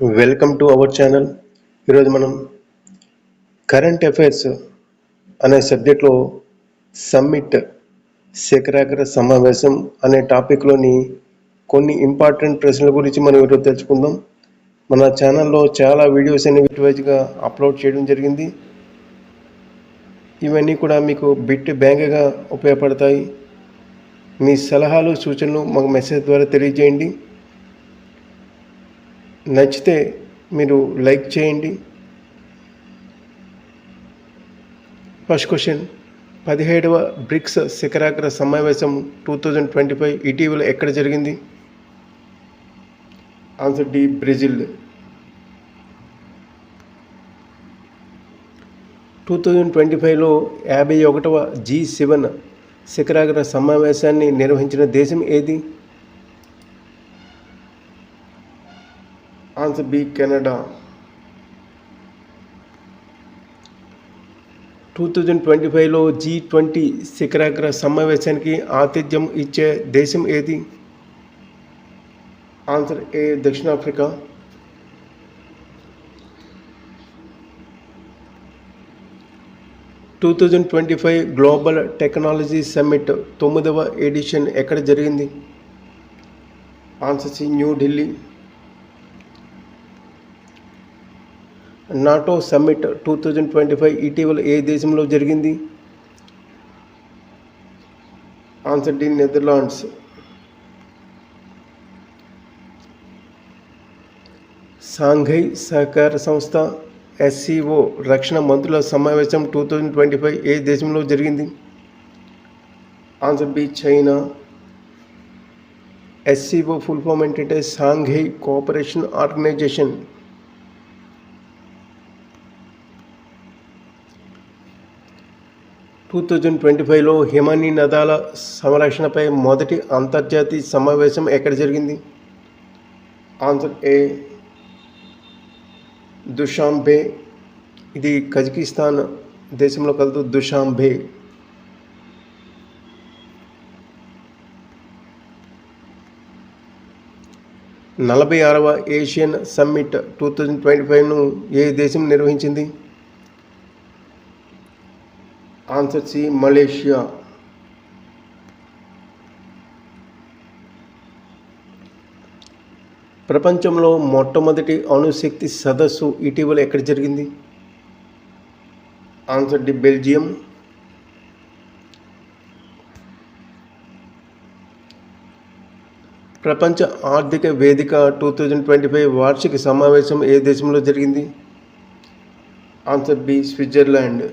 Welcome to our channel. ఈరోజు మనం current affairs అనే సబ్జెక్ట్లో సమ్మిట్ శిఖరాగ్ర సమావేశం అనే టాపిక్లోని కొన్ని ఇంపార్టెంట్ ప్రశ్నల గురించి మనం ఈరోజు తెలుసుకుందాం. మన ఛానల్లో చాలా వీడియోస్ అనేవి వైజ్గా అప్లోడ్ చేయడం జరిగింది. ఇవన్నీ కూడా మీకు బిట్ బ్యాంక్గా ఉపయోగపడతాయి. మీ సలహాలు సూచనలు మాకు మెసేజ్ ద్వారా తెలియజేయండి. నచ్చితే మీరు లైక్ చేయండి. ఫస్ట్ క్వశ్చన్ పదిహేడవ బ్రిక్స్ శిఖరాగ్ర సమావేశం టూ థౌజండ్ ట్వంటీ ఫైవ్ ఇటీవల ఎక్కడ జరిగింది? Answer D Brazil. Two thousand twenty ఫైవ్లో యాభై ఒకటవ జీ సెవెన్ శిఖరాగ్ర సమావేశాన్ని నిర్వహించిన దేశం ఏది? Answer B Canada. Two thousand twenty ఫైవ్లో జీ ట్వంటీ శిఖరాగ్ర సమావేశానికి ఆతిథ్యం ఇచ్చే దేశం ఏది? ఆన్సర్ ఏ దక్షిణాఫ్రికా. Two thousand twenty five global technology summit తొమ్మిదవ ఎడిషన్ ఎక్కడ జరిగింది? Answer C New Delhi NATO summit two thousand twenty five ఇటీవల ఏ దేశంలో జరిగింది? ఆన్సర్ డి నెదర్లాండ్స్ సాంఘై సహకార సంస్థ ఎస్సీఓ రక్షణ మంత్రుల సమావేశం టూ థౌజండ్ ట్వంటీ ఫైవ్ ఏ దేశంలో జరిగింది? Answer B China SCO full form ఏంటంటే Shanghai cooperation organisation two thousand twenty ఫైవ్లో హిమానీ నదాల సంరక్షణపై మొదటి అంతర్జాతీయ సమావేశం ఎక్కడ జరిగింది? Answer A. దుషాంబే. ఇది కజకిస్తాన్ దేశంలో కలదు. దుషాంబే. నలభై ఆరవ Asian summit two thousand twenty ఫైవ్ను ఏ దేశం నిర్వహించింది? ఆన్సర్ సి మలేషియా ప్రపంచంలో మొట్టమొదటి అణుశక్తి సదస్సు ఇటీవల ఎక్కడ జరిగింది? ఆన్సర్ డి బెల్జియం ప్రపంచ ఆర్థిక వేదిక టూ థౌజండ్ ట్వంటీ ఫైవ్ వార్షిక సమావేశం ఏ దేశంలో జరిగింది? ఆన్సర్ బి స్విట్జర్లాండ్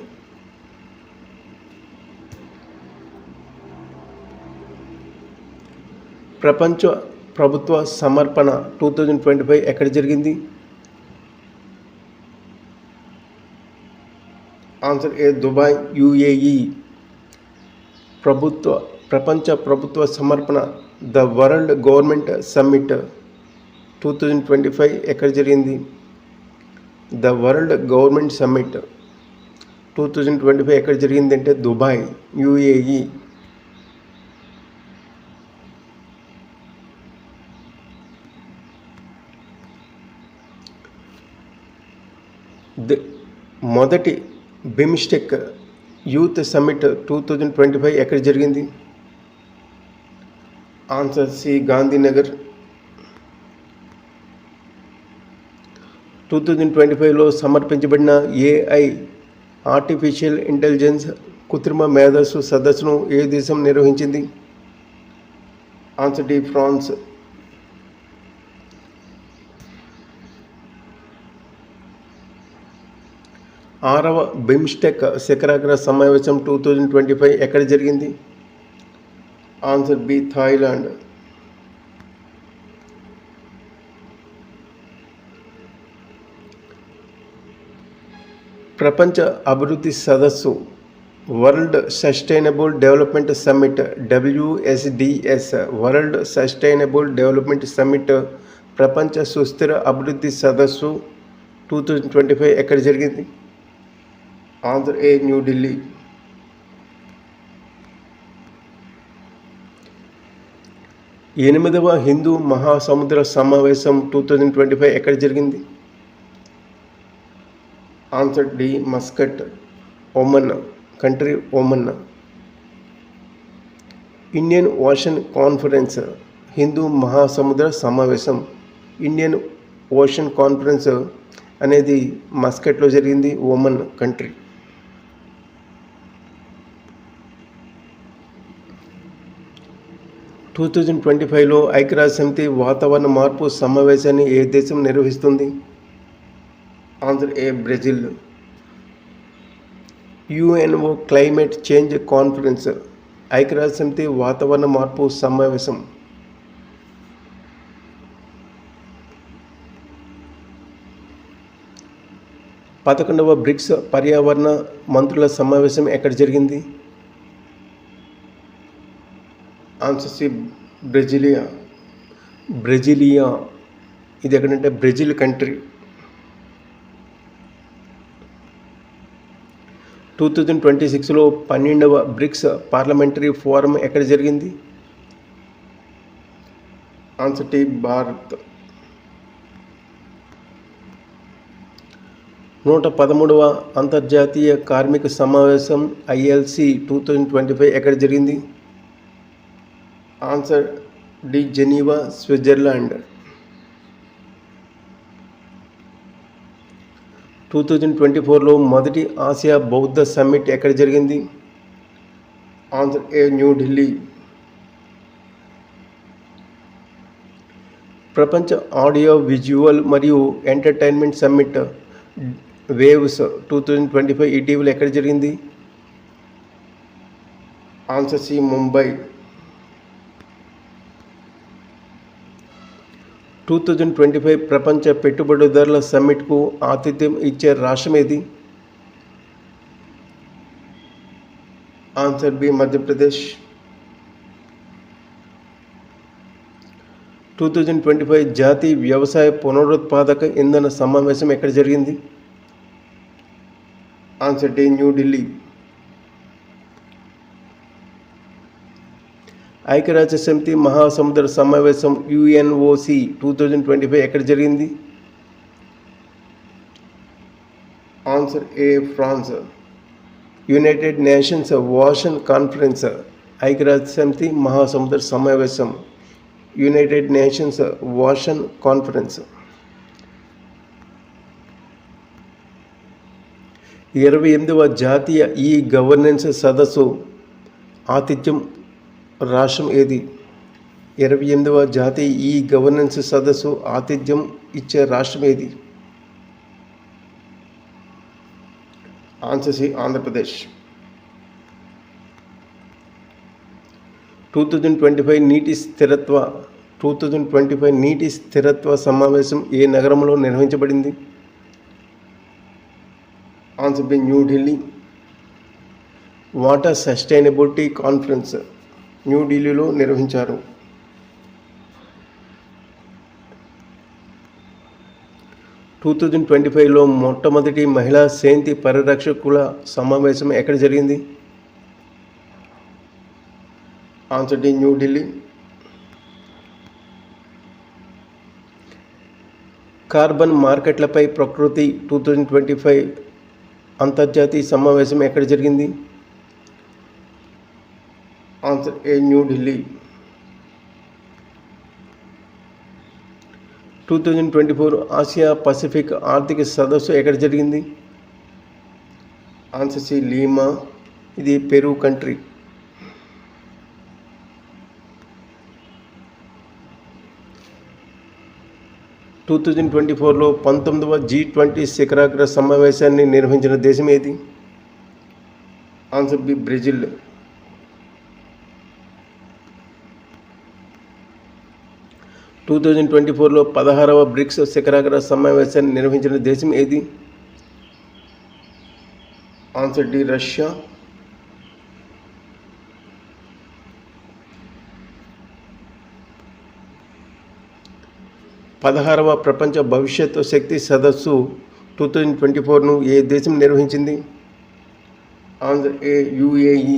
ప్రపంచ ప్రభుత్వ సమర్పణ టూ థౌజండ్ ట్వంటీ ఫైవ్ ఎక్కడ జరిగింది ఆన్సర్ ఏ దుబాయ్ యుఏఈ ప్రభుత్వ ప్రపంచ ప్రభుత్వ సమర్పణ the world government summit two thousand twenty five ఎక్కడ జరిగింది? The world government summit two thousand twenty five ఎక్కడ జరిగిందంటే దుబాయ్ యుఏఈ మొదటి BIMSTEC youth summit two thousand twenty five ఎక్కడ జరిగింది? Answer C Gandhinagar. Two thousand twenty ఫైవ్లో సమర్పించబడిన AI artificial intelligence కృత్రిమ మేధస్సు సదస్సును ఏ దేశం నిర్వహించింది? Answer D France. ఆరవ బిమ్స్టెక్ శిఖరాగ్ర సమావేశం టూ థౌజండ్ ట్వంటీ ఫైవ్ ఎక్కడ జరిగింది? Answer B Thailand. ప్రపంచ అభివృద్ధి సదస్సు world sustainable development summit WSDS world sustainable development summit ప్రపంచ సుస్థిర అభివృద్ధి సదస్సు టూ థౌజండ్ ట్వంటీ ఫైవ్ ఎక్కడ జరిగింది? ఆంధ్ర ఏ న్యూఢిల్లీ ఎనిమిదవ హిందూ మహాసముద్ర సమావేశం టూ థౌజండ్ ట్వంటీ ఫైవ్ ఎక్కడ జరిగింది? Answer D Muscat Oman country Oman Indian ocean conference Hindu మహాసముద్ర సమావేశం ఇండియన్ ఓషన్ కాన్ఫరెన్స్ అనేది మస్కట్లో జరిగింది Oman country two thousand twenty ఫైవ్లో ఐక్యరాజ్య సమితి వాతావరణ మార్పు సమావేశాన్ని ఏ దేశం నిర్వహిస్తుంది? Answer A Brazil. UNO climate change conference ఐక్యరాజ్య సమితి వాతావరణ మార్పు సమావేశం. పదకొండవ బ్రిక్స్ పర్యావరణ మంత్రుల సమావేశం ఎక్కడ జరిగింది? Answer C Brasilia. బ్రెజిలియా. ఇది ఎక్కడంటే Brazil country. Two thousand twenty సిక్స్లో పన్నెండవ బ్రిక్స్ పార్లమెంటరీ ఫోరం ఎక్కడ జరిగింది? Answer D Bharat. నూట పదమూడవ అంతర్జాతీయ కార్మిక సమావేశం ILC two thousand twenty five ఎక్కడ జరిగింది? Answer D Geneva Switzerland. Two thousand twenty ఫోర్లో మొదటి ఆసియా బౌద్ధ సమ్మిట్ ఎక్కడ జరిగింది? ఆన్సర్ ఏ న్యూఢిల్లీ ప్రపంచ ఆడియో విజువల్ మరియు ఎంటర్టైన్మెంట్ సమ్మిట్ వేవ్స్ టూ థౌజండ్ ట్వంటీ ఫైవ్ ఇటీవల ఎక్కడ జరిగింది? Answer C Mumbai. Two thousand twenty five ప్రపంచ పెట్టుబడిదారుల సమ్మిట్కు ఆతిథ్యం ఇచ్చే రాష్ట్రం ఏది? Answer B Madhya Pradesh. Two thousand twenty five జాతీయ వ్యవసాయ పునరుత్పాదక ఇంధన సమావేశం ఎక్కడ జరిగింది? ఆన్సర్ డి న్యూఢిల్లీ ఐక్యరాజ్య సమితి మహాసముద్ర సమావేశం UNOC two thousand twenty five ఎక్కడ జరిగింది? Answer A France United Nations ocean conference ఐక్యరాజ్య సమితి మహాసముద్ర సమావేశం యునైటెడ్ నేషన్స్ వాషన్ కాన్ఫరెన్స్ ఇరవై ఎనిమిదవ జాతీయ ఈ గవర్నెన్స్ సదస్సు ఆతిథ్యం రాష్ట్రం ఏది? ఇరవై ఎనిమిదవ జాతీయ ఈ గవర్నెన్స్ సదస్సు ఆతిథ్యం ఇచ్చే రాష్ట్రం ఏది? Answer C Andhra Pradesh. Two thousand twenty five నీటి స్థిరత్వ టూ థౌజండ్ ట్వంటీ ఫైవ్ నీటి స్థిరత్వ సమావేశం ఏ నగరంలో నిర్వహించబడింది? Answer B New Delhi water sustainability conference న్యూఢిల్లీలో నిర్వహించారు. టూ థౌజండ్ ట్వంటీ ఫైవ్లో మొట్టమొదటి మహిళా శాంతి పరిరక్షకుల సమావేశం ఎక్కడ జరిగింది? ఆన్సర్ డి న్యూఢిల్లీ కార్బన్ మార్కెట్లపై ప్రకృతి టూ థౌజండ్ ట్వంటీ ఫైవ్ అంతర్జాతీయ సమావేశం ఎక్కడ జరిగింది? Answer A New Delhi two thousand twenty four Asia Pacific ఆర్థిక సదస్సు ఎక్కడ జరిగింది? ఆన్సర్ సి లీమా ఇది Peru country. Two thousand twenty ఫోర్లో పంతొమ్మిదవ జీ ట్వంటీ శిఖరాగ్ర సమావేశాన్ని నిర్వహించిన దేశం ఏది? Answer B Brazil. Two thousand twenty ఫోర్లో పదహారవ బ్రిక్స్ శిఖరాగ్ర సమావేశాన్ని నిర్వహించిన దేశం ఏది? Answer D Russia. పదహారవ ప్రపంచ భవిష్యత్తు శక్తి సదస్సు టూ థౌజండ్ ట్వంటీ ఫోర్ను ఏ దేశం నిర్వహించింది? Answer A UAE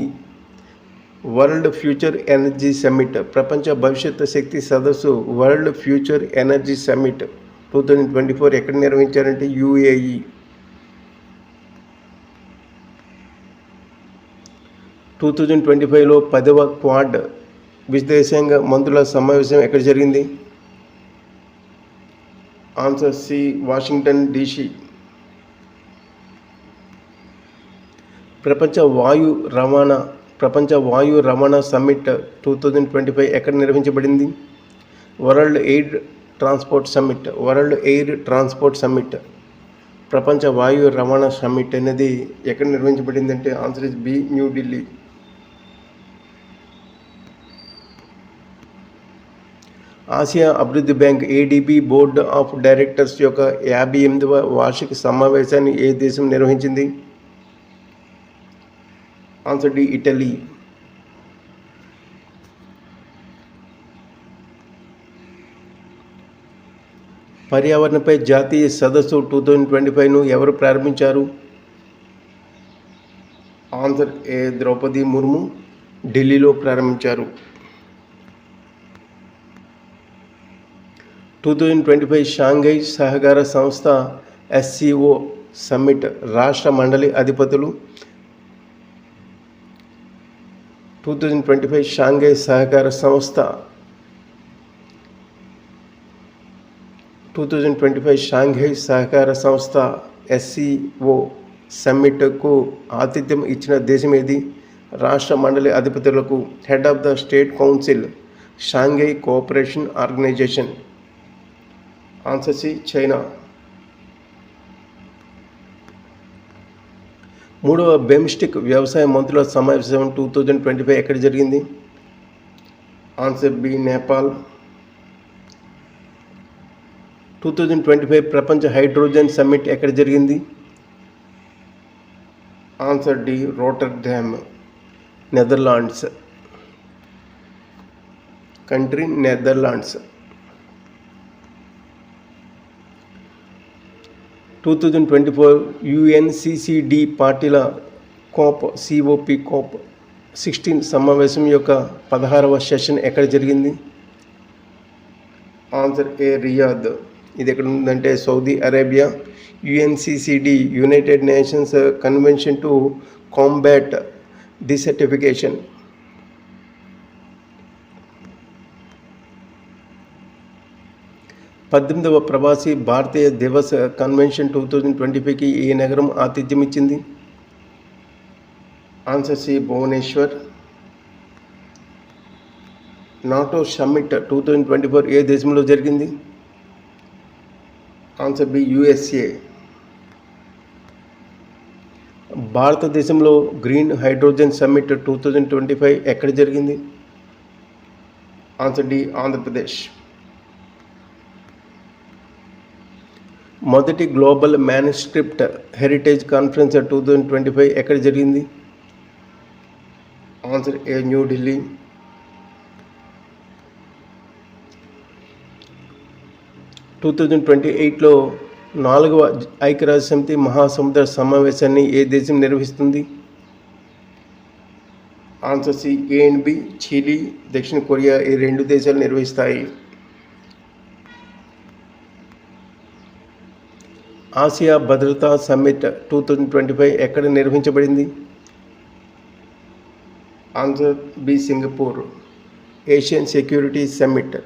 world future energy summit ప్రపంచ భవిష్యత్తు శక్తి సదస్సు world future energy summit two thousand twenty four ఎక్కడ నిర్వహించారంటే యూఏఈ. టూ థౌజండ్ ట్వంటీ ఫైవ్లో పదవ క్వాడ్ విదేశాంగ మంత్రుల సమావేశం ఎక్కడ జరిగింది? Answer C Washington DC. ప్రపంచ వాయు రవాణా ప్రపంచ వాయు రవాణా summit two thousand twenty five ఎక్కడ నిర్వహించబడింది? World air transport summit world air transport summit. ప్రపంచ వాయు రవాణా సమ్మిట్ అనేది ఎక్కడ నిర్వహించబడింది అంటే answer is B New Delhi Asia అభివృద్ధి bank ADB board of directors యొక్క యాభై ఎనిమిదవ వార్షిక సమావేశాన్ని ఏ దేశం నిర్వహించింది? Answer D Italy. పర్యావరణపై జాతీయ సదస్సు టూ థౌజండ్ ట్వంటీ ఫైవ్ను ఎవరు ప్రారంభించారు? ఆన్సర్ ఏ ద్రౌపది ముర్ము ఢిల్లీలో ప్రారంభించారు. Two thousand twenty five Shanghai సహకార సంస్థ ఎస్సిఓ సమ్మిట్ రాష్ట్ర మండలి అధిపతులు two thousand twenty five Shanghai సహకార సంస్థ two thousand twenty five Shanghai సహకార సంస్థ ఎస్సీఓ సమ్మిట్కు ఆతిథ్యం ఇచ్చిన దేశం ఏది రాష్ట్ర మండలి అధిపతులకు head of the state council Shanghai cooperation organisation answer C China మూడవ బెమ్స్టిక్ వ్యవసాయ మంత్రుల సమావేశం టూ థౌజండ్ ట్వంటీ ఫైవ్ ఎక్కడ జరిగింది? Answer B Nepal. Two thousand twenty five ప్రపంచ హైడ్రోజన్ సమ్మిట్ ఎక్కడ జరిగింది? Answer D Rotterdam Netherlands. Country Netherlands. Two thousand twenty four UNCCD పార్టీల COP C O P COP sixteen సమావేశం యొక్క పదహారవ సెషన్ ఎక్కడ జరిగింది? Answer A Riyadh. ఇది ఎక్కడ ఉందంటే Saudi Arabia. UNCCD United Nations convention to combat desertification పద్దెనిమిదవ Pravasi Bharatiya Divas convention two thousand twenty ఫైవ్కి ఏ నగరం ఆతిథ్యం ఇచ్చింది answer C Bhubaneswar. NATO summit two thousand twenty four ఏ దేశంలో జరిగింది? ఆన్సర్ బి యుఎస్ఏ భారతదేశంలో green hydrogen summit two thousand twenty five ఎక్కడ జరిగింది? Answer D Andhra Pradesh. మొదటి global manuscript heritage conference two thousand twenty five ఎక్కడ జరిగింది? Answer A New Delhi two thousand twenty ఎయిట్లో నాలుగవ ఐక్యరాజ్య సమితి మహాసముద్ర సమావేశాన్ని ఏ దేశం నిర్వహిస్తుంది? Answer C A and B Chile దక్షిణ కొరియా ఈ రెండు దేశాలు నిర్వహిస్తాయి. ఆసియా భద్రతా summit two thousand twenty five ఎక్కడ నిర్వహించబడింది? Answer B Singapore. Asian security summit.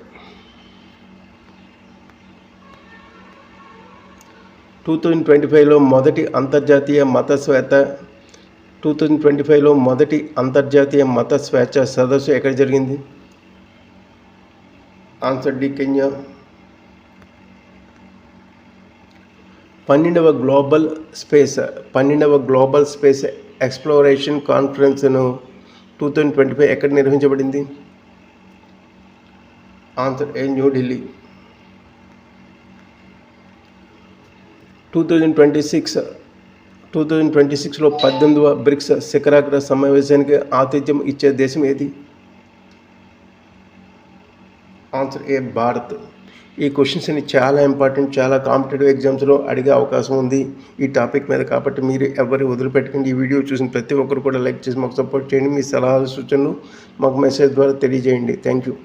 Two thousand twenty ఫైవ్లో మొదటి అంతర్జాతీయ మత స్వేత టూ థౌజండ్ ట్వంటీ ఫైవ్లో మొదటి అంతర్జాతీయ మత స్వేచ్ఛ సదస్సు ఎక్కడ జరిగింది? Answer D Kenya. పన్నెండవ గ్లోబల్ స్పేస్ పన్నెండవ గ్లోబల్ స్పేస్ ఎక్స్ప్లోరేషన్ కాన్ఫరెన్స్ను టూ థౌజండ్ ట్వంటీ ఫైవ్ ఎక్కడ నిర్వహించబడింది? Answer A New Delhi two thousand twenty six two thousand twenty సిక్స్లో పద్దెనిమిదవ బ్రిక్స్ శిఖరాగ్ర సమావేశానికి ఆతిథ్యం ఇచ్చే దేశం ఏది? Answer A Bharat. ఈ క్వశ్చన్స్ అన్ని చాలా ఇంపార్టెంట్ చాలా కాంపిటేటివ్ ఎగ్జామ్స్లో అడిగే అవకాశం ఉంది ఈ టాపిక్ మీద. కాబట్టి మీరు ఎవరు వదిలిపెట్టకండి. ఈ వీడియో చూసిన ప్రతి ఒక్కరు కూడా లైక్ చేసి మాకు సపోర్ట్ చేయండి. మీ సలహాలు సూచనలు మాకు మెసేజ్ ద్వారా తెలియజేయండి. Thank you